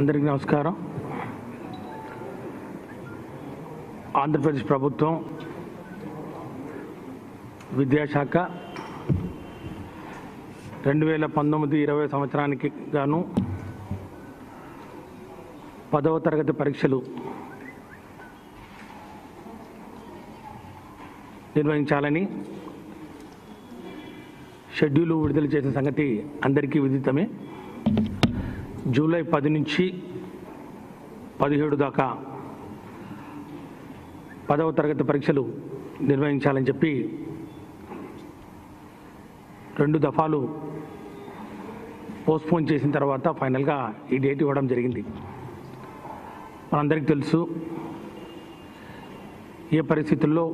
అందరికీ నమస్కారం. ఆంధ్రప్రదేశ్ ప్రభుత్వం విద్యాశాఖ రెండు వేల పంతొమ్మిది ఇరవై సంవత్సరానికి గాను పదవ తరగతి పరీక్షలు నిర్వహించాలని షెడ్యూల్ విడుదల చేసిన సంగతి అందరికీ విదితమే. జూలై పది నుంచి పదిహేడు దాకా పదవ తరగతి పరీక్షలు నిర్వహించాలని చెప్పి రెండు దఫాలు పోస్ట్పోన్ చేసిన తర్వాత ఫైనల్గా ఈ డేట్ ఇవ్వడం జరిగింది. మనందరికీ తెలుసు ఏ పరిస్థితుల్లో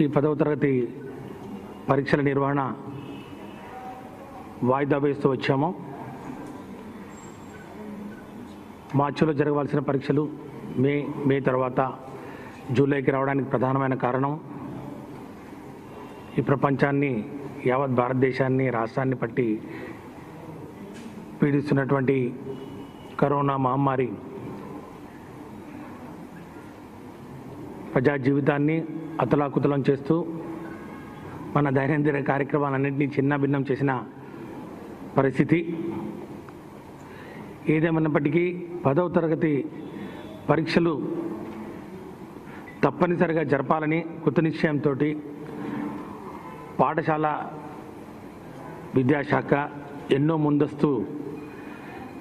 ఈ పదవ తరగతి పరీక్షల నిర్వహణ వాయిదా వేస్తూ వచ్చామో మార్చిలో జరగవలసిన పరీక్షలు మే మే తర్వాత జూలైకి రావడానికి ప్రధానమైన కారణం ఈ ప్రపంచాన్ని యావత్ భారతదేశాన్ని రాష్ట్రాన్ని పట్టి పీడిస్తున్నటువంటి కరోనా మహమ్మారి ప్రజా జీవితాన్ని అతలాకుతలం చేస్తూ మన దైనందిన కార్యక్రమాలన్నింటినీ చిన్న భిన్నం చేసిన పరిస్థితి. ఏదేమన్నప్పటికీ పదవ తరగతి పరీక్షలు తప్పనిసరిగా జరపాలని కృత నిశ్చయంతో పాఠశాల విద్యాశాఖ ఎన్నో ముందస్తు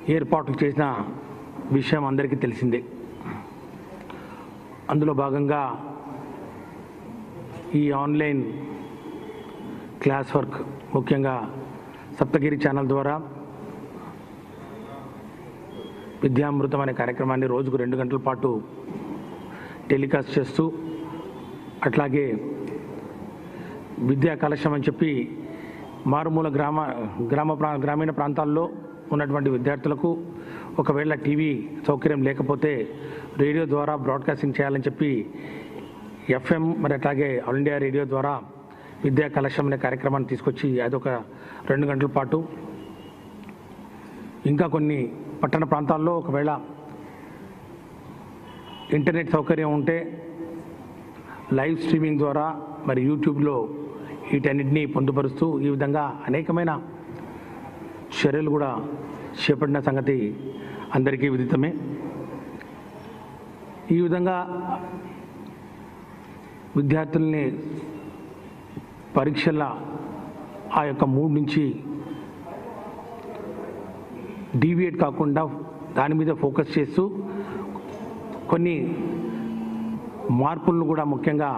ఏర్పాట్లు చేసిన విషయం అందరికీ తెలిసిందే. అందులో భాగంగా ఈ ఆన్లైన్ క్లాస్ వర్క్ ముఖ్యంగా సప్తగిరి ఛానల్ ద్వారా విద్యామృతం అనే కార్యక్రమాన్ని రోజుకు రెండు గంటల పాటు టెలికాస్ట్ చేస్తూ అట్లాగే విద్యా కలశం అని చెప్పి మారుమూల గ్రామ గ్రామ ప్రా గ్రామీణ ప్రాంతాల్లో ఉన్నటువంటి విద్యార్థులకు ఒకవేళ టీవీ సౌకర్యం లేకపోతే రేడియో ద్వారా బ్రాడ్కాస్టింగ్ చేయాలని చెప్పి ఎఫ్ఎం మరి అట్లాగే ఆల్ ఇండియా రేడియో ద్వారా విద్యా కలశం అనే కార్యక్రమాన్ని తీసుకొచ్చి అదొక రెండు గంటల పాటు. ఇంకా కొన్ని పట్టణ ప్రాంతాల్లో ఒకవేళ ఇంటర్నెట్ సౌకర్యం ఉంటే లైవ్ స్ట్రీమింగ్ ద్వారా మరి యూట్యూబ్లో వీటన్నిటినీ పొందుపరుస్తూ ఈ విధంగా అనేకమైన చర్యలు కూడా చేపట్టిన సంగతి అందరికీ విదితమే. ఈ విధంగా విద్యార్థుల్ని పరీక్షల ఆ యొక్క మూడ్ నుంచి డీవియేట్ కాకుండా దాని మీద ఫోకస్ చేస్తూ కొన్ని మార్పులను కూడా ముఖ్యంగా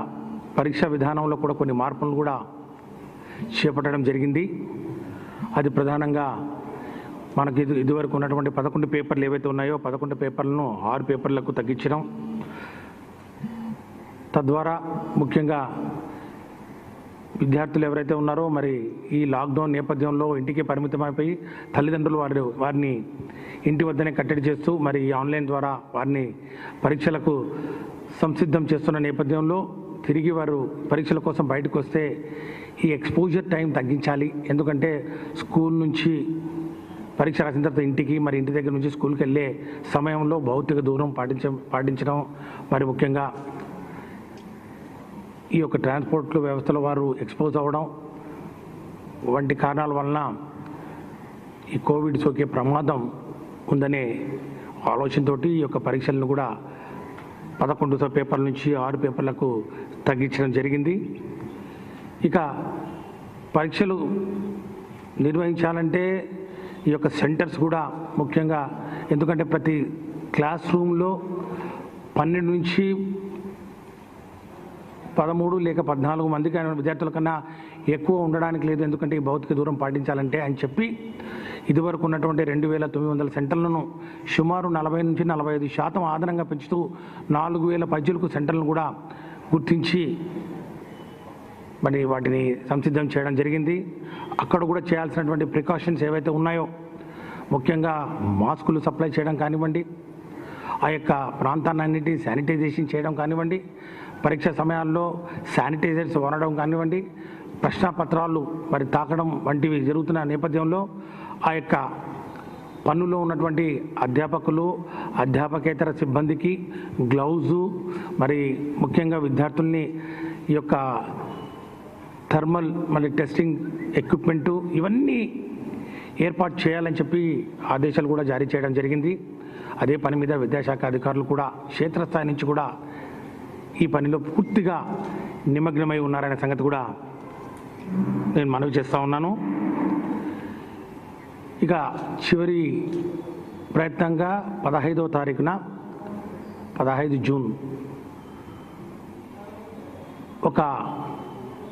పరీక్షా విధానంలో కూడా కొన్ని మార్పులను కూడా చేపట్టడం జరిగింది. అది ప్రధానంగా మనకి ఇది ఇదివరకు ఉన్నటువంటి పదకొండు పేపర్లు ఏవైతే ఉన్నాయో పదకొండు పేపర్లను ఆరు పేపర్లకు తగ్గించడం. తద్వారా ముఖ్యంగా విద్యార్థులు ఎవరైతే ఉన్నారో మరి ఈ లాక్డౌన్ నేపథ్యంలో ఇంటికి పరిమితమైపోయి తల్లిదండ్రులు వారి వారిని ఇంటి వద్దనే కట్టడి చేస్తూ మరి ఈ ఆన్లైన్ ద్వారా వారిని పరీక్షలకు సంసిద్ధం చేస్తున్న నేపథ్యంలో తిరిగి వారు పరీక్షల కోసం బయటకు వస్తే ఈ ఎక్స్పోజర్ టైం తగ్గించాలి. ఎందుకంటే స్కూల్ నుంచి పరీక్ష రాసిన తర్వాత ఇంటికి మరి ఇంటి దగ్గర నుంచి స్కూల్కి వెళ్ళే సమయంలో భౌతిక దూరం పాటించ పాటించడం మరి ముఖ్యంగా ఈ యొక్క ట్రాన్స్పోర్ట్ వ్యవస్థలో వారు ఎక్స్పోజ్ అవ్వడం వంటి కారణాల వలన ఈ కోవిడ్ సోకే ప్రమాదం ఉందనే ఆలోచనతో ఈ యొక్క పరీక్షలను కూడా పదకొండుతో పేపర్ల నుంచి ఆరు పేపర్లకు తగ్గించడం జరిగింది. ఇక పరీక్షలు నిర్వహించాలంటే ఈ యొక్క సెంటర్స్ కూడా ముఖ్యంగా ఎందుకంటే ప్రతి క్లాస్ రూమ్లో పన్నెండు నుంచి పదమూడు లేక పద్నాలుగు మందికి ఆయన విద్యార్థుల కన్నా ఎక్కువ ఉండడానికి లేదు. ఎందుకంటే ఈ భౌతిక దూరం పాటించాలంటే అని చెప్పి ఇదివరకు ఉన్నటువంటి రెండు వేల తొమ్మిది వందల సెంటర్లను సుమారు నలభై నుంచి నలభై ఐదు శాతం ఆదరంగా పెంచుతూ నాలుగు వేల పద్యులకు సెంటర్లను కూడా గుర్తించి మరి వాటిని సంసిద్ధం చేయడం జరిగింది. అక్కడ కూడా చేయాల్సినటువంటి ప్రికాషన్స్ ఏవైతే ఉన్నాయో ముఖ్యంగా మాస్కులు సప్లై చేయడం కానివ్వండి ఆ యొక్క ప్రాంతాన్నిటి శానిటైజేషన్ చేయడం కానివ్వండి పరీక్ష సమయాల్లో శానిటైజర్స్ వాడడం కానివ్వండి ప్రశ్నపత్రాలు మరి తాకడం వంటివి జరుగుతున్న నేపథ్యంలో ఆ యొక్క పన్నులో ఉన్నటువంటి అధ్యాపకులు అధ్యాపకేతర సిబ్బందికి గ్లౌజు మరి ముఖ్యంగా విద్యార్థుల్ని ఈ యొక్క థర్మల్ మరి టెస్టింగ్ ఎక్విప్మెంటు ఇవన్నీ ఏర్పాటు చేయాలని చెప్పి ఆదేశాలు కూడా జారీ చేయడం జరిగింది. అదే పని మీద విద్యాశాఖ అధికారులు కూడా క్షేత్రస్థాయి నుంచి కూడా ఈ పనిలో పూర్తిగా నిమగ్నమై ఉన్నారనే సంగతి కూడా నేను మనవి చేస్తూ ఉన్నాను. ఇక చివరి ప్రయత్నంగా పదహైదవ తారీఖున పదహైదు జూన్ ఒక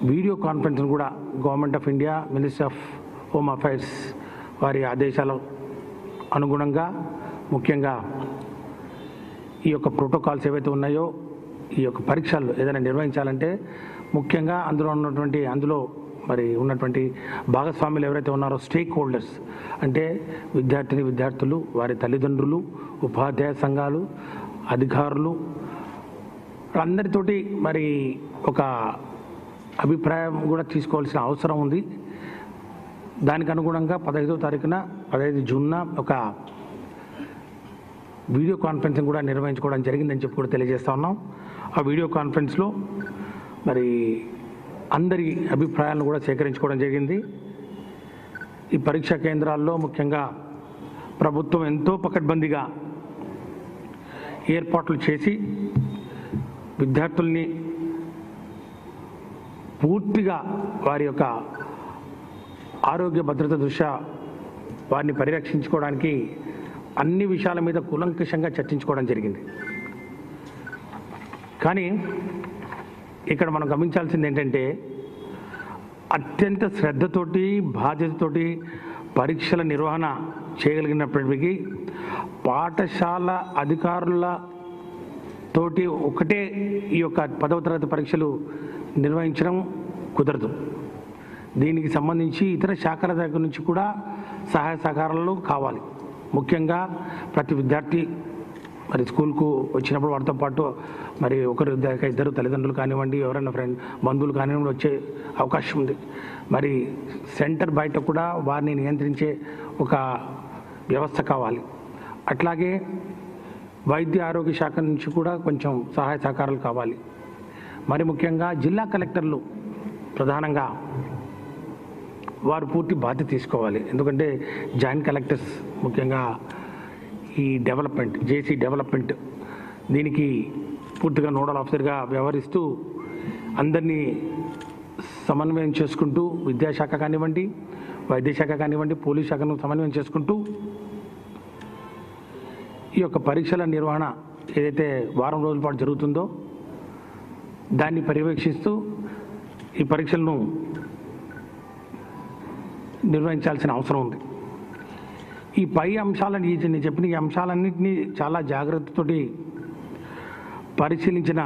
వీడియో కాన్ఫరెన్స్ కూడా government of India ministry of home affairs వారి ఆదేశాల అనుగుణంగా ముఖ్యంగా ఈ యొక్క ప్రోటోకాల్స్ ఏవైతే ఉన్నాయో ఈ యొక్క పరీక్షలు ఏదైనా నిర్వహించాలంటే ముఖ్యంగా అందులో ఉన్నటువంటి అందులో మరి ఉన్నటువంటి భాగస్వాములు ఎవరైతే ఉన్నారో స్టేక్ హోల్డర్స్ అంటే విద్యార్థిని విద్యార్థులు వారి తల్లిదండ్రులు ఉపాధ్యాయ సంఘాలు అధికారులు అందరితోటి మరి ఒక అభిప్రాయం కూడా తీసుకోవాల్సిన అవసరం ఉంది. దానికి అనుగుణంగా పదహైదో తారీఖున పదహైదు జూన్న ఒక వీడియో కాన్ఫరెన్సింగ్ కూడా నిర్వహించుకోవడం జరిగిందని చెప్పి కూడా తెలియజేస్తా ఉన్నాం. ఆ వీడియో కాన్ఫరెన్స్లో మరి అందరి అభిప్రాయాలను కూడా సేకరించుకోవడం జరిగింది. ఈ పరీక్షా కేంద్రాల్లో ముఖ్యంగా ప్రభుత్వం ఎంతో పకడ్బందీగా ఏర్పాట్లు చేసి విద్యార్థుల్ని పూర్తిగా వారి యొక్క ఆరోగ్య భద్రత దృష్ట్యా వారిని పరిరక్షించుకోవడానికి అన్ని విషయాల మీద కూలంకషంగా చర్చించుకోవడం జరిగింది. కానీ ఇక్కడ మనం గమనించాల్సింది ఏంటంటే అత్యంత శ్రద్ధతోటి బాధ్యతతోటి పరీక్షల నిర్వహణ చేయగలిగినప్పటికీ పాఠశాల అధికారుల తోటి ఒకటే ఈ యొక్క పదవ తరగతి పరీక్షలు నిర్వహించడం కుదరదు. దీనికి సంబంధించి ఇతర శాఖల దగ్గర నుంచి కూడా సహాయ సహకారాలు కావాలి. ముఖ్యంగా ప్రతి విద్యార్థి మరి స్కూల్కు వచ్చినప్పుడు వారితో పాటు మరి ఒకరు ఇద్దరు తల్లిదండ్రులు కానివ్వండి ఎవరైనా ఫ్రెండ్ బంధువులు కానివ్వండి వచ్చే అవకాశం ఉంది. మరి సెంటర్ బయట కూడా వారిని నియంత్రించే ఒక వ్యవస్థ కావాలి. అట్లాగే వైద్య ఆరోగ్య శాఖ నుంచి కూడా కొంచెం సహాయ సహకారాలు కావాలి. మరి ముఖ్యంగా జిల్లా కలెక్టర్లు ప్రధానంగా వారు పూర్తి బాధ్యత తీసుకోవాలి. ఎందుకంటే జాయింట్ కలెక్టర్స్ ముఖ్యంగా ఈ డెవలప్మెంట్ జేసీ డెవలప్మెంట్ దీనికి పూర్తిగా నోడల్ ఆఫీసర్గా వ్యవహరిస్తూ అందరినీ సమన్వయం చేసుకుంటూ విద్యాశాఖ కానివ్వండి వైద్యశాఖ కానివ్వండి పోలీస్ శాఖను సమన్వయం చేసుకుంటూ ఈ యొక్క పరీక్షల నిర్వహణ ఏదైతే వారం రోజుల పాటు జరుగుతుందో దాన్ని పర్యవేక్షిస్తూ ఈ పరీక్షలను నిర్వహించాల్సిన అవసరం ఉంది. ఈ పై అంశాలను ఈ నేను చెప్పిన ఈ అంశాలన్నింటినీ చాలా జాగ్రత్తతోటి పరిశీలించిన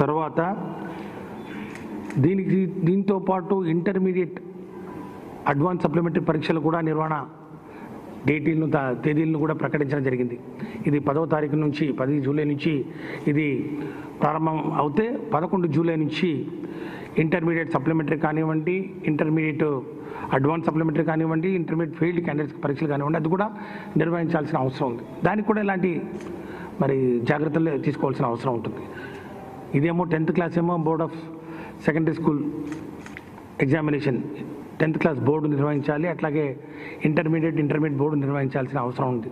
తర్వాత దీనికి దీంతో పాటు ఇంటర్మీడియట్ అడ్వాన్స్ సప్లిమెంటరీ పరీక్షలు కూడా నిర్వహణ డేటీలను తేదీలను కూడా ప్రకటించడం జరిగింది. ఇది పదవ తారీఖు నుంచి పది జూలై నుంచి ఇది ప్రారంభం అవుతే పదకొండు జూలై నుంచి ఇంటర్మీడియట్ సప్లిమెంటరీ కానివ్వండి ఇంటర్మీడియట్ అడ్వాన్స్ సప్లిమెంటరీ కానివ్వండి ఇంటర్మీడియట్ ఫీల్డ్ క్యాండిడేట్స్ పరీక్షలు కానివ్వండి అది కూడా నిర్వహించాల్సిన అవసరం ఉంది. దానికి కూడా ఇలాంటి మరి జాగ్రత్తలు తీసుకోవాల్సిన అవసరం ఉంటుంది. ఇదేమో టెన్త్ క్లాస్ ఏమో board of secondary school examination. Tenth class board నిర్వహించాలి అట్లాగే ఇంటర్మీడియట్ ఇంటర్మీడియట్ బోర్డు నిర్వహించాల్సిన అవసరం ఉంది.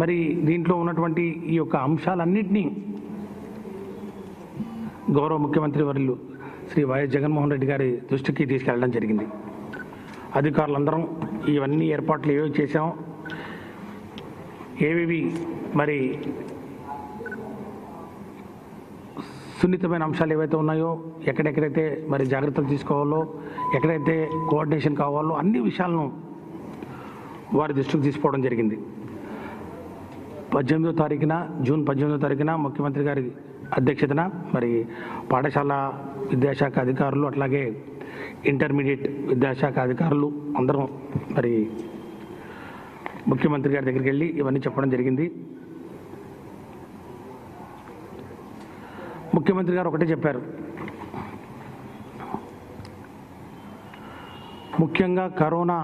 మరి దీంట్లో ఉన్నటువంటి ఈ యొక్క అంశాలన్నింటినీ గౌరవ ముఖ్యమంత్రి వర్యులు శ్రీ వైఎస్ జగన్మోహన్ రెడ్డి గారి దృష్టికి తీసుకెళ్ళడం జరిగింది. అధికారులందరం ఇవన్నీ ఏర్పాట్లు ఏవేవి చేశాం ఏవేవి మరి సున్నితమైన అంశాలు ఏవైతే ఉన్నాయో ఎక్కడెక్కడైతే మరి జాగ్రత్తలు తీసుకోవాలో ఎక్కడైతే కోఆర్డినేషన్ కావాలో అన్ని విషయాలను వారి దృష్టికి తీసుకోవడం జరిగింది. పద్దెనిమిదో తారీఖున జూన్ పద్దెనిమిదో తారీఖున ముఖ్యమంత్రి గారి అధ్యక్షతన మరి పాఠశాల విద్యాశాఖ అధికారులు అట్లాగే ఇంటర్మీడియట్ విద్యాశాఖ అధికారులు అందరం మరి ముఖ్యమంత్రి గారి దగ్గరికి వెళ్ళి ఇవన్నీ చెప్పడం జరిగింది. ముఖ్యమంత్రి గారు ఒకటే చెప్పారు. ముఖ్యంగా కరోనా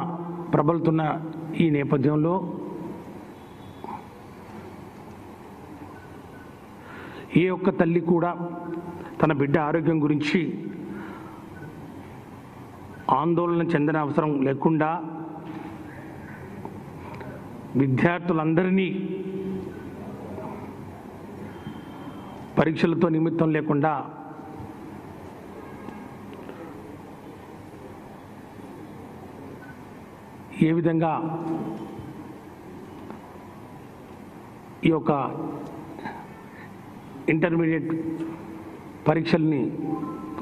ప్రబలుతున్న ఈ నేపథ్యంలో ఏ ఒక్క తల్లి కూడా తన బిడ్డ ఆరోగ్యం గురించి ఆందోళన చెందిన అవసరం లేకుండా విద్యార్థులందరినీ పరీక్షలతో నిమిత్తం లేకుండా ఏ విధంగా ఈ యొక్క ఇంటర్మీడియట్ పరీక్షల్ని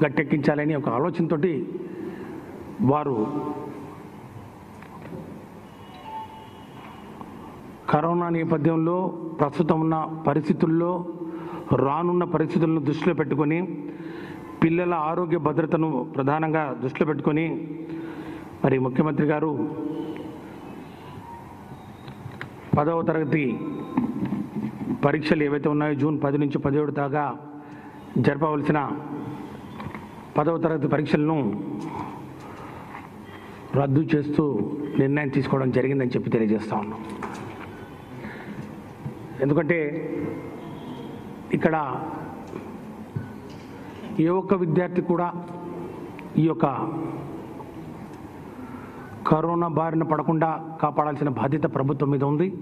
గట్టెక్కించాలని ఒక ఆలోచనతోటి వారు కరోనా నేపథ్యంలో ప్రస్తుతం ఉన్న పరిస్థితుల్లో రానున్న పరిస్థితులను దృష్టిలో పెట్టుకొని పిల్లల ఆరోగ్య భద్రతను ప్రధానంగా దృష్టిలో పెట్టుకొని మరి ముఖ్యమంత్రి గారు పదవ తరగతి పరీక్షలు ఏవైతే ఉన్నాయో జూన్ పది నుంచి పదిహేడు దాకా జరపవలసిన పదవ తరగతి పరీక్షలను రద్దు చేస్తూ నిర్ణయం తీసుకోవడం జరిగిందని చెప్పి తెలియజేస్తా ఉన్నాం. ఎందుకంటే ఇక్కడ ఏ ఒక్క విద్యార్థి కూడా ఈ యొక్క కరోనా బారిన పడకుండా కాపాడాల్సిన బాధ్యత ప్రభుత్వం మీద ఉంది.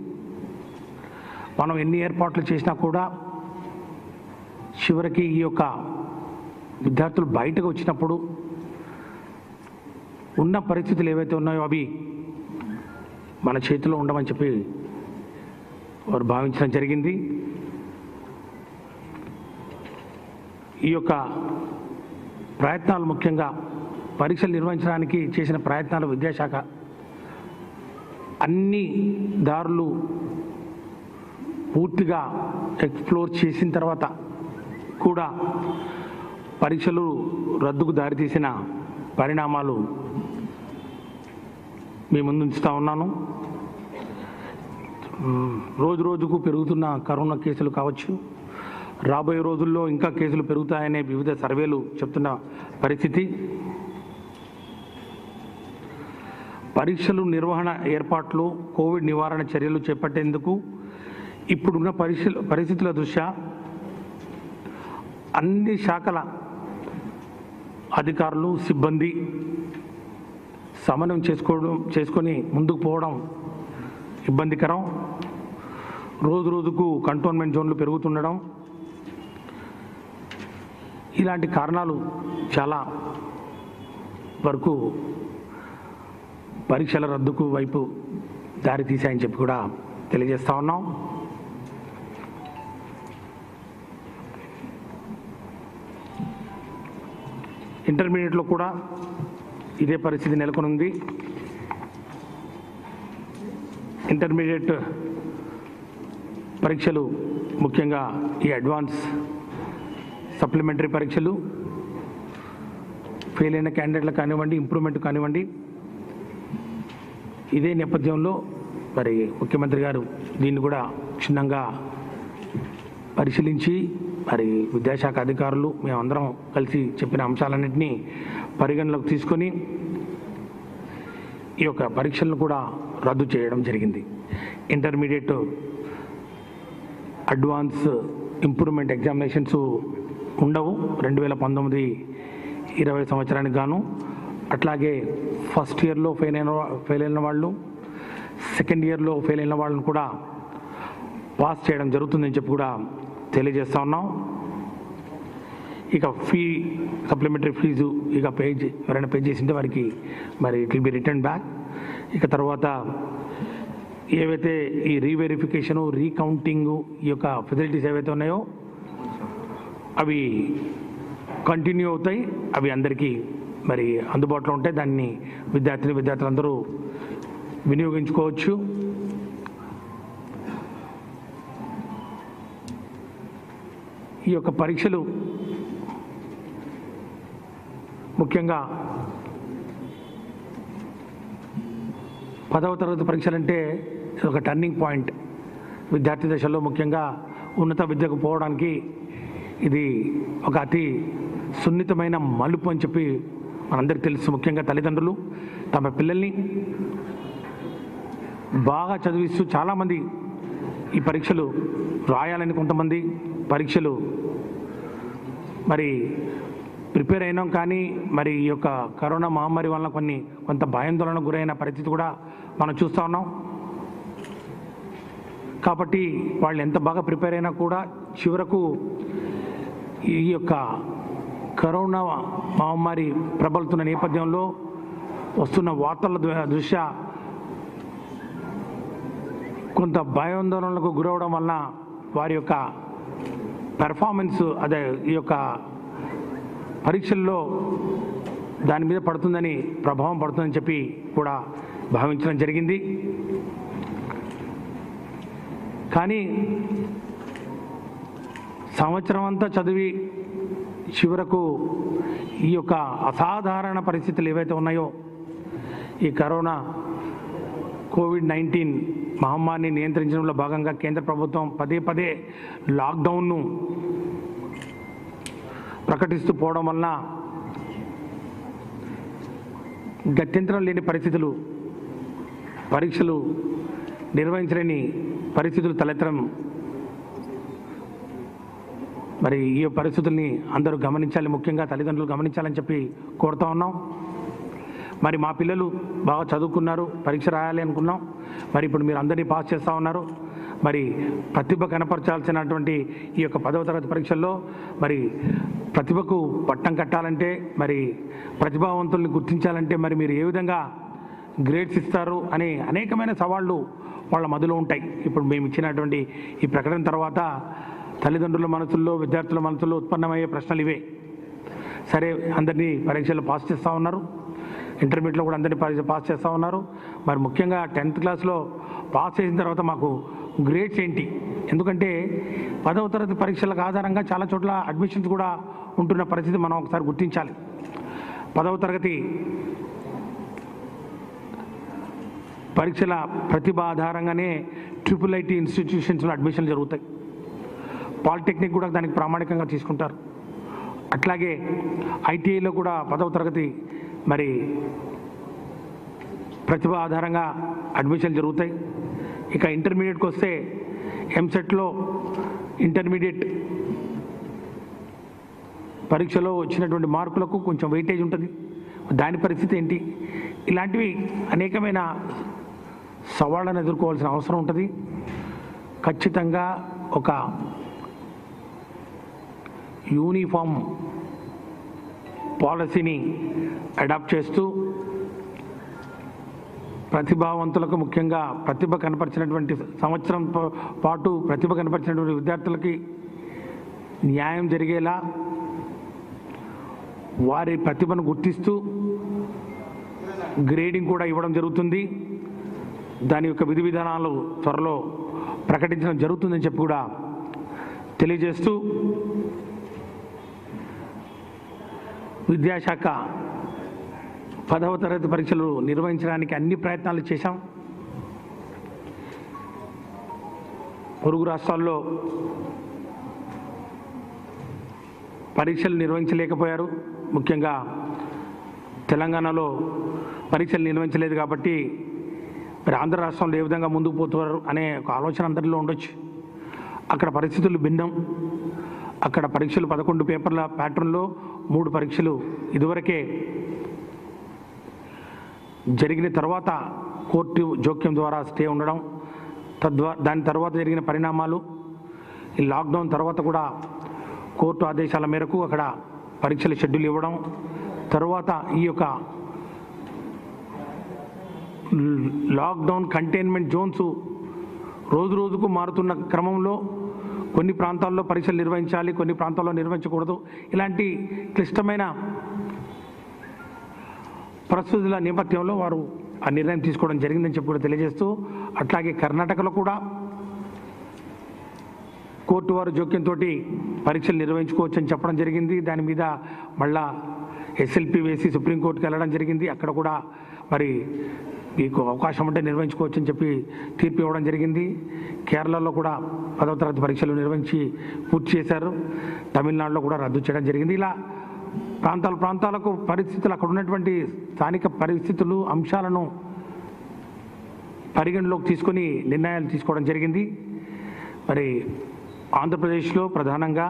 మనం ఎన్ని ఏర్పాట్లు చేసినా కూడా చివరికి ఈ యొక్క విద్యార్థులు బయటకు వచ్చినప్పుడు ఉన్న పరిస్థితులు ఏవైతే ఉన్నాయో అవి మన చేతిలో ఉండమని చెప్పి వారు భావించడం జరిగింది. ఈ యొక్క ప్రయత్నాలు ముఖ్యంగా పరీక్షలు నిర్వహించడానికి చేసిన ప్రయత్నాలు విద్యాశాఖ అన్ని దారులు పూర్తిగా ఎక్స్ప్లోర్ చేసిన తర్వాత కూడా పరీక్షలు రద్దుకు దారితీసిన పరిణామాలు మీ ముందు ఉంచుతా ఉన్నాను. రోజు రోజుకు పెరుగుతున్న కరోనా కేసులు కావచ్చు రాబోయే రోజుల్లో ఇంకా కేసులు పెరుగుతాయనే వివిధ సర్వేలు చెప్తున్న పరిస్థితి. పరీక్షలు నిర్వహణ ఏర్పాట్లు కోవిడ్ నివారణ చర్యలు చేపట్టేందుకు ఇప్పుడున్న పరిస్థితుల దృష్ట్యా అన్ని శాఖల అధికారులు సిబ్బంది సమన్వయం చేసుకోవడం చేసుకొని ముందుకు పోవడం ఇబ్బందికరం. రోజు రోజుకు కంటోన్మెంట్ జోన్లు పెరుగుతుండడం. ఇలాంటి కారణాలు చాలా వరకు పరీక్షల రద్దుకు వైపు దారి తీశాయని చెప్పి కూడా తెలియజేస్తా ఉన్నాం. ఇంటర్మీడియట్లో కూడా ఇదే పరిస్థితి నెలకొని ఉంది ఇంటర్మీడియట్ పరీక్షలు ముఖ్యంగా ఈ అడ్వాన్స్ సప్లిమెంటరీ పరీక్షలు ఫెయిల్ అయిన క్యాండిడేట్లు కానివ్వండి ఇంప్రూవ్మెంట్ కానివ్వండి. ఇదే నేపథ్యంలో మరి ముఖ్యమంత్రి గారు దీన్ని కూడా క్షుణ్ణంగా పరిశీలించి మరి విద్యాశాఖ అధికారులు మేమందరం కలిసి చెప్పిన అంశాలన్నింటినీ పరిగణలోకి తీసుకొని ఈ యొక్క పరీక్షలను కూడా రద్దు చేయడం జరిగింది. ఇంటర్మీడియట్ అడ్వాన్స్ ఇంప్రూవ్మెంట్ ఎగ్జామినేషన్స్ ఉండవు. రెండు వేల పంతొమ్మిది ఇరవై సంవత్సరానికి గాను. అట్లాగే ఫస్ట్ ఇయర్లో ఫెయిల్ అయిన ఫెయిల్ అయిన వాళ్ళు సెకండ్ ఇయర్లో ఫెయిల్ అయిన వాళ్ళని కూడా పాస్ చేయడం జరుగుతుందని చెప్పి కూడా తెలియజేస్తా ఉన్నాం. ఇక ఫీ సప్లిమెంటరీ ఫీజు ఇక పే ఎవరైనా పే చేసింటే వారికి మరి it will be return back ఇక తర్వాత ఏవైతే ఈ రీవెరిఫికేషను రీకౌంటింగు ఈ యొక్క ఫెసిలిటీస్ ఏవైతే ఉన్నాయో అవి కంటిన్యూ అవుతాయి. అవి అందరికీ మరి అందుబాటులో ఉంటాయి. దాన్ని విద్యార్థిని విద్యార్థులందరూ వినియోగించుకోవచ్చు. ఈ యొక్క పరీక్షలు ముఖ్యంగా పదవ తరగతి పరీక్షలు అంటే ఇది ఒక టర్నింగ్ పాయింట్ విద్యార్థి దశలో ముఖ్యంగా ఉన్నత విద్యకు పోవడానికి ఇది ఒక అతి సున్నితమైన మలుపు అని చెప్పి మనందరికీ తెలుసు. ముఖ్యంగా తల్లిదండ్రులు తమ పిల్లల్ని బాగా చదివిస్తూ చాలామంది ఈ పరీక్షలు రాయాలని కొంతమంది పరీక్షలు మరి ప్రిపేర్ అయినాం కానీ మరి ఈ యొక్క కరోనా మహమ్మారి వలన కొన్ని కొంత భయాందోళనకు గురైన పరిస్థితి కూడా మనం చూస్తూ ఉన్నాం. కాబట్టి వాళ్ళు ఎంత బాగా ప్రిపేర్ అయినా కూడా చివరకు ఈ యొక్క కరోనా మహమ్మారి ప్రబలుతున్న నేపథ్యంలో వస్తున్న వార్తల దృష్ట్యా కొంత భయాందోళనలకు గురవడం వలన వారి యొక్క పెర్ఫార్మెన్స్ అదే ఈ యొక్క పరీక్షల్లో దాని మీద పడుతుందని ప్రభావం పడుతుందని చెప్పి కూడా భావించడం జరిగింది. కానీ సంవత్సరం అంతా చదివి చివరకు ఈ యొక్క అసాధారణ పరిస్థితులు ఏవైతే ఉన్నాయో ఈ కరోనా కోవిడ్ నైన్టీన్ మహమ్మారిని నియంత్రించడంలో భాగంగా కేంద్ర ప్రభుత్వం పదే పదే లాక్డౌన్ను ప్రకటిస్తూ పోవడం వలన గత్యంతరం లేని పరిస్థితులు పరీక్షలు నిర్వహించలేని పరిస్థితులు తలెత్తడం. మరి ఈ పరిస్థితుల్ని అందరూ గమనించాలి ముఖ్యంగా తల్లిదండ్రులు గమనించాలని చెప్పి కోరుతా ఉన్నాం. మరి మా పిల్లలు బాగా చదువుకున్నారు పరీక్ష రాయాలి అనుకున్నాం. మరి ఇప్పుడు మీరు అందరినీ పాస్ చేస్తూ ఉన్నారు. మరి ప్రతిభ కనపరచాల్సినటువంటి ఈ యొక్క పదవ తరగతి పరీక్షల్లో మరి ప్రతిభకు పట్టం కట్టాలంటే మరి ప్రతిభావంతుల్ని గుర్తించాలంటే మరి మీరు ఏ విధంగా గ్రేడ్స్ ఇస్తారు అనే అనేకమైన సవాళ్ళు వాళ్ళ మధులో ఉంటాయి. ఇప్పుడు మేము ఇచ్చినటువంటి ఈ ప్రకటన తర్వాత తల్లిదండ్రుల మనసుల్లో విద్యార్థుల మనసుల్లో ఉత్పన్నమయ్యే ప్రశ్నలు ఇవే. సరే అందరినీ పరీక్షలు పాస్ చేస్తూ ఉన్నారు. ఇంటర్మీడియట్లో కూడా అందరినీ పరీక్ష పాస్ చేస్తూ ఉన్నారు. మరి ముఖ్యంగా టెన్త్ క్లాస్లో పాస్ చేసిన తర్వాత మాకు గ్రేడ్స్ ఏంటి? ఎందుకంటే పదవ తరగతి పరీక్షలకు ఆధారంగా చాలా చోట్ల అడ్మిషన్స్ కూడా ఉంటున్న పరిస్థితి మనం ఒకసారి గుర్తించాలి. పదవ తరగతి పరీక్షల ప్రతిభ ఆధారంగానే ట్రిపుల్ ఐటీ ఇన్స్టిట్యూషన్స్లో అడ్మిషన్లు జరుగుతాయి. పాలిటెక్నిక్ కూడా దానికి ప్రామాణికంగా తీసుకుంటారు. అట్లాగే ఐటీఐలో కూడా పదవ తరగతి మరి ప్రతిభ ఆధారంగా అడ్మిషన్లు జరుగుతాయి. ఇక ఇంటర్మీడియట్కి వస్తే ఎంసెట్లో ఇంటర్మీడియట్ పరీక్షలో వచ్చినటువంటి మార్కులకు కొంచెం వెయిటేజ్ ఉంటుంది. దాని పరిస్థితి ఏంటి? ఇలాంటివి అనేకమైన సవాళ్ళను ఎదుర్కోవాల్సిన అవసరం ఉంటుంది. ఖచ్చితంగా ఒక యూనిఫామ్ పాలసీని అడాప్ట్ చేస్తూ ప్రతిభావంతులకు ముఖ్యంగా ప్రతిభ కనపరిచినటువంటి సంవత్సరం పాటు ప్రతిభ కనపరిచినటువంటి విద్యార్థులకి న్యాయం జరిగేలా వారి ప్రతిభను గుర్తిస్తూ గ్రేడింగ్ కూడా ఇవ్వడం జరుగుతుంది. దాని యొక్క విధి విధానాలు త్వరలో ప్రకటించడం జరుగుతుందని చెప్పి కూడా తెలియజేస్తూ విద్యాశాఖ పదవ తరగతి పరీక్షలు నిర్వహించడానికి అన్ని ప్రయత్నాలు చేశాం. పొరుగు రాష్ట్రాల్లో పరీక్షలు నిర్వహించలేకపోయారు. ముఖ్యంగా తెలంగాణలో పరీక్షలు నిర్వహించలేదు కాబట్టి మరి ఆంధ్ర రాష్ట్రంలో ఏ విధంగా ముందుకు పోతున్నారు అనే ఒక ఆలోచన అందరిలో ఉండొచ్చు. అక్కడ పరిస్థితులు భిన్నం. అక్కడ పరీక్షలు పదకొండు పేపర్ల ప్యాటర్న్లో మూడు పరీక్షలు. ఇదివరకే జరిగిన తర్వాత కోర్టు జోక్యం ద్వారా స్టే ఉండడం తద్వా దాని తర్వాత జరిగిన పరిణామాలు ఈ లాక్డౌన్ తర్వాత కూడా కోర్టు ఆదేశాల మేరకు అక్కడ పరీక్షల షెడ్యూల్ ఇవ్వడం తర్వాత ఈ యొక్క లాక్డౌన్ కంటైన్మెంట్ జోన్స్ రోజు రోజుకు మారుతున్న క్రమంలో కొన్ని ప్రాంతాల్లో పరీక్షలు నిర్వహించాలి కొన్ని ప్రాంతాల్లో నిర్వహించకూడదు. ఇలాంటి క్లిష్టమైన పరిస్థితుల నేపథ్యంలో వారు ఆ నిర్ణయం తీసుకోవడం జరిగిందని చెప్పి కూడా తెలియజేస్తూ అట్లాగే కర్ణాటకలో కూడా కోర్టు వారు జోక్యంతో పరీక్షలు నిర్వహించుకోవచ్చు అని చెప్పడం జరిగింది. దాని మీద మళ్ళా ఎస్ఎల్పి వేసి సుప్రీంకోర్టుకు వెళ్ళడం జరిగింది. అక్కడ కూడా మరి మీకు అవకాశం ఉంటే నిర్వహించుకోవచ్చు అని చెప్పి తీర్పు ఇవ్వడం జరిగింది. కేరళలో కూడా పదవ తరగతి పరీక్షలు నిర్వహించి పూర్తి చేశారు. తమిళనాడులో కూడా రద్దు చేయడం జరిగింది. ఇలా ప్రాంతాల ప్రాంతాలకు పరిస్థితులు అక్కడ ఉన్నటువంటి స్థానిక పరిస్థితులు అంశాలను పరిగణలోకి తీసుకొని నిర్ణయాలు తీసుకోవడం జరిగింది. మరి ఆంధ్రప్రదేశ్లో ప్రధానంగా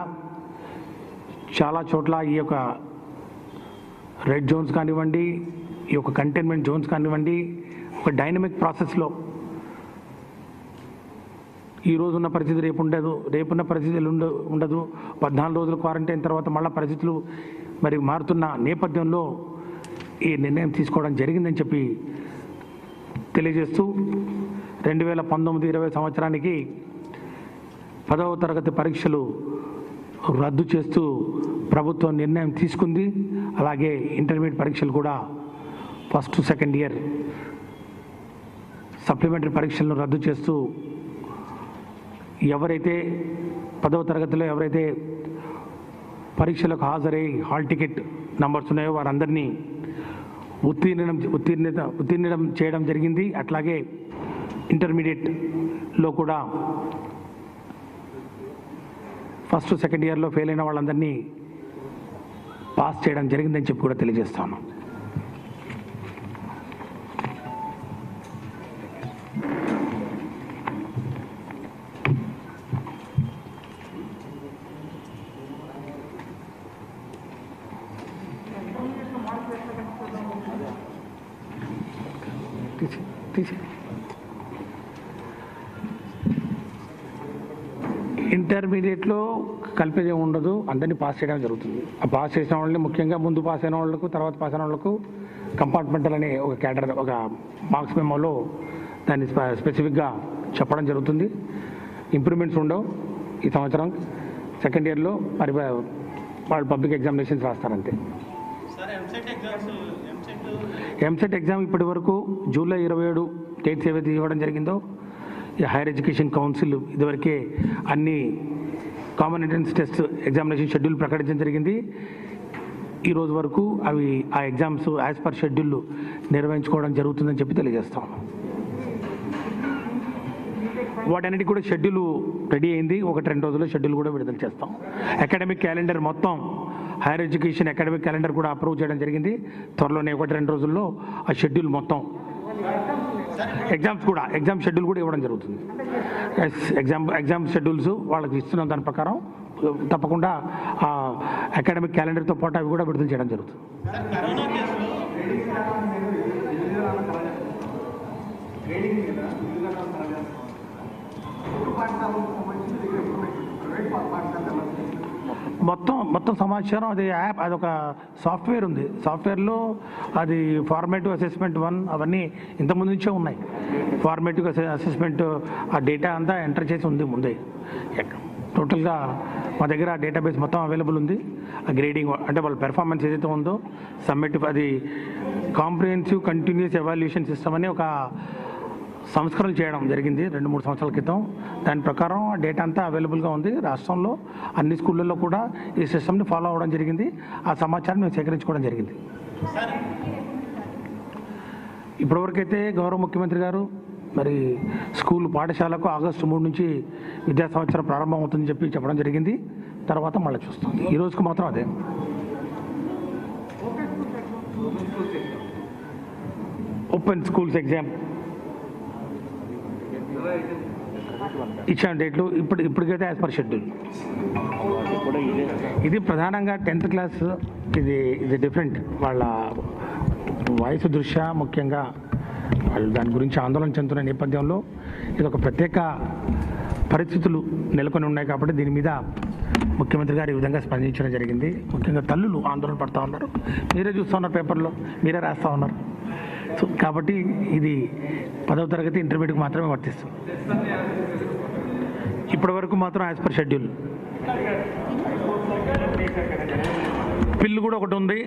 చాలా చోట్ల ఈ యొక్క రెడ్ జోన్స్ కానివ్వండి ఈ యొక్క కంటైన్మెంట్ జోన్స్ కానివ్వండి ఒక డైనమిక్ ప్రాసెస్లో ఈ రోజు ఉన్న పరిస్థితి రేపు ఉండదు రేపున్న పరిస్థితులు ఉండ ఉండదు. పద్నాలుగు రోజులు క్వారంటైన్ తర్వాత మళ్ళీ పరిస్థితులు మరి మారుతున్న నేపథ్యంలో ఈ నిర్ణయం తీసుకోవడం జరిగిందని చెప్పి తెలియజేస్తూ రెండు వేల పంతొమ్మిది ఇరవై సంవత్సరానికి పదవ తరగతి పరీక్షలు రద్దు చేస్తూ ప్రభుత్వం నిర్ణయం తీసుకుంది. అలాగే ఇంటర్మీడియట్ పరీక్షలు కూడా ఫస్ట్ సెకండ్ ఇయర్ సప్లిమెంటరీ పరీక్షలను రద్దు చేస్తూ ఎవరైతే పదవ తరగతిలో ఎవరైతే పరీక్షలకు హాజరై హాల్ టికెట్ నంబర్స్ ఉన్నాయో వారందరినీ ఉత్తీర్ణం ఉత్తీర్ణత ఉత్తీర్ణం చేయడం జరిగింది. అట్లాగే ఇంటర్మీడియట్లో కూడా ఫస్ట్ సెకండ్ ఇయర్లో ఫెయిల్ అయిన వాళ్ళందరినీ పాస్ చేయడం జరిగిందని చెప్పి కూడా తెలియజేస్తాను కలిపేది ఉండదు. అందరినీ పాస్ చేయడం జరుగుతుంది. ఆ పాస్ చేసిన వాళ్ళని ముఖ్యంగా ముందు పాస్ అయిన వాళ్ళకు తర్వాత పాస్ అయిన వాళ్ళకు కంపార్ట్మెంటల్ అనే ఒక క్యాడర్ ఒక మార్క్స్ మెమోలో దాన్ని స్పె- స్పెసిఫిక్గా చెప్పడం జరుగుతుంది. ఇంప్రూవ్మెంట్స్ ఉండవు ఈ సంవత్సరం. సెకండ్ ఇయర్లో మరి వాళ్ళు public examinations రాస్తారంతే. EAMCET exams EAMCET EAMCET exam ఇప్పటి వరకు జూలై ఇరవై ఏడు డేట్స్ ఏవైతే ఇవ్వడం జరిగిందో ఈ హైయర్ ఎడ్యుకేషన్ కౌన్సిల్ ఇదివరకే అన్ని common entrance test examination schedule ప్రకటించడం జరిగింది. ఈ రోజు వరకు అవి ఆ ఎగ్జామ్స్ యాజ్ పర్ షెడ్యూల్ నిర్వహించుకోవడం జరుగుతుందని చెప్పి తెలియజేస్తాం. వాటన్నిటికి కూడా షెడ్యూల్ రెడీ అయింది. ఒకటి రెండు రోజుల్లో షెడ్యూల్ కూడా విడుదల చేస్తాం. అకాడమిక్ క్యాలెండర్ మొత్తం హైయర్ ఎడ్యుకేషన్ అకాడమిక్ క్యాలెండర్ కూడా అప్రూవ్ చేయడం జరిగింది. త్వరలోనే ఒకటి రెండు రోజుల్లో ఆ షెడ్యూల్ మొత్తం ఎగ్జామ్స్ కూడా ఎగ్జామ్ షెడ్యూల్ కూడా ఇవ్వడం జరుగుతుంది. ఎస్ ఎగ్జామ్ ఎగ్జామ్ షెడ్యూల్స్ వాళ్ళకి ఇస్తున్నాం దాని ప్రకారం. తప్పకుండా అకాడమిక్ క్యాలెండర్తో పాటు అవి కూడా విడుదల చేయడం జరుగుతుంది కరోనా కేసులో మొత్తం మొత్తం సమాచారం అది యాప్ అది ఒక సాఫ్ట్వేర్ ఉంది. సాఫ్ట్వేర్లో అది ఫార్మేటివ్ అసెస్మెంట్ వన్ అవన్నీ ఇంతకుముందు నుంచే ఉన్నాయి. ఫార్మేటివ్ అసెస్మెంట్ ఆ డేటా అంతా ఎంటర్ చేసి ఉంది ముందే. టోటల్గా మా దగ్గర డేటాబేస్ మొత్తం అవైలబుల్ ఉంది. ఆ గ్రేడింగ్ అంటే వాళ్ళ పెర్ఫార్మెన్స్ ఏదైతే ఉందో సబ్మిట్ అది కాంప్రిహెన్సివ్ కంటిన్యూస్ ఎవాల్యుయేషన్ సిస్టమ్ అని ఒక సంస్కరణ చేయడం జరిగింది రెండు మూడు సంవత్సరాల క్రితం. దాని ప్రకారం ఆ డేటా అంతా అవైలబుల్గా ఉంది. రాష్ట్రంలో అన్ని స్కూళ్ళల్లో కూడా ఈ సిస్టమ్ని ఫాలో అవ్వడం జరిగింది. ఆ సమాచారం మేము సేకరించుకోవడం జరిగింది. ఇప్పటివరకైతే గౌరవ ముఖ్యమంత్రి గారు మరి స్కూల్ పాఠశాలకు ఆగస్టు మూడు నుంచి విద్యా సంవత్సరం ప్రారంభం అవుతుందని చెప్పి చెప్పడం జరిగింది. తర్వాత మళ్ళీ చూస్తాం. ఈ రోజుకు మాత్రం అదే. Open schools exam. ఇచ్చిన డేట్లు ఇప్పుడు ఇప్పటికైతే యాజ్ పర్ షెడ్యూల్ ఇది ప్రధానంగా టెన్త్ క్లాస్ ఇది ఇది డిఫరెంట్ వాళ్ళ వయసు దృష్ట్యా ముఖ్యంగా వాళ్ళు దాని గురించి ఆందోళన చెందుతున్న నేపథ్యంలో ఇది ఒక ప్రత్యేక పరిస్థితులు నెలకొని ఉన్నాయి కాబట్టి దీని మీద ముఖ్యమంత్రి గారు ఈ విధంగా స్పందించడం జరిగింది. ముఖ్యంగా తల్లులు ఆందోళన పడుతూ ఉన్నారు. మీరే చూస్తూ ఉన్నారు పేపర్లో మీరే రాస్తూ ఉన్నారు. కాబట్టి ఇది పదవ తరగతి ఇంటర్మీడియట్కి మాత్రమే వర్తిస్తుంది. ఇప్పటి వరకు మాత్రం యాజ్ పర్ షెడ్యూల్ పిల్లు కూడా ఒకటి ఉంది.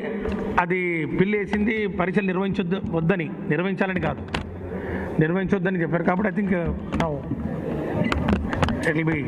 అది పిల్లు వేసింది పరీక్షలు నిర్వహించొద్దు వద్దని నిర్వహించాలని కాదు. నిర్వహించొద్దని చెప్పారు కాబట్టి I think it will be